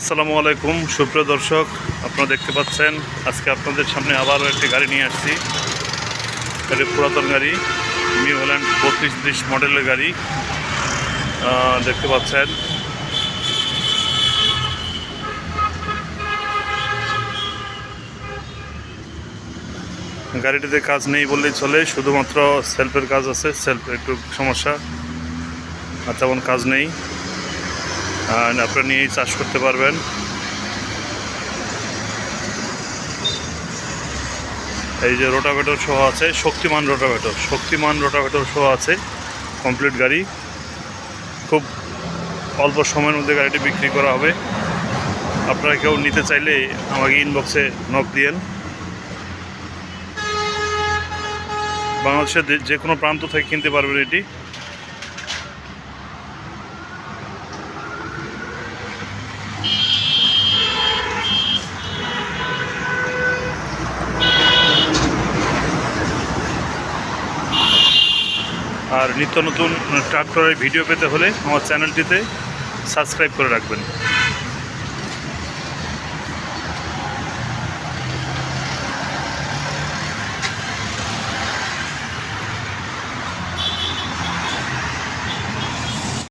আসসালামু আলাইকুম, সুপ্রিয় দর্শক, আপনারা দেখতে পাচ্ছেন, আজকে আপনাদের সামনে আবারও একটি গাড়ি নিয়ে আসছি। গাড়ি পুরাতন গাড়ি, নিউ হল্যান্ড বত্রিশ ত্রিশ মডেলের গাড়ি। দেখতে পাচ্ছেন। গাড়িটিতে কাজ নেই বললেই চলে, শুধুমাত্র সেলফের কাজ আছে সেলফ একটু সমস্যা, আর তেমন কাজ নেই। আপনারা নিয়েই চাষ করতে পারবেন। এই যে রোটাভেটর সহ আছে, শক্তিমান রোটাভেটর। শক্তিমান রোটাভেটর সহ আছে কমপ্লিট গাড়ি। খুব অল্প সময়ের মধ্যে গাড়িটি বিক্রি করা হবে। আপনারা কেউ নিতে চাইলে আমাকে ইনবক্সে নক দিয়েন। বাংলাদেশের যে- যে কোনো প্রান্ত থেকে কিনতে পারবেন এটি। আর নিত্য নতুন ট্রাক্টরের ভিডিও পেতে হলে আমার চ্যানেলটিতে সাবস্ক্রাইব করে রাখবেন।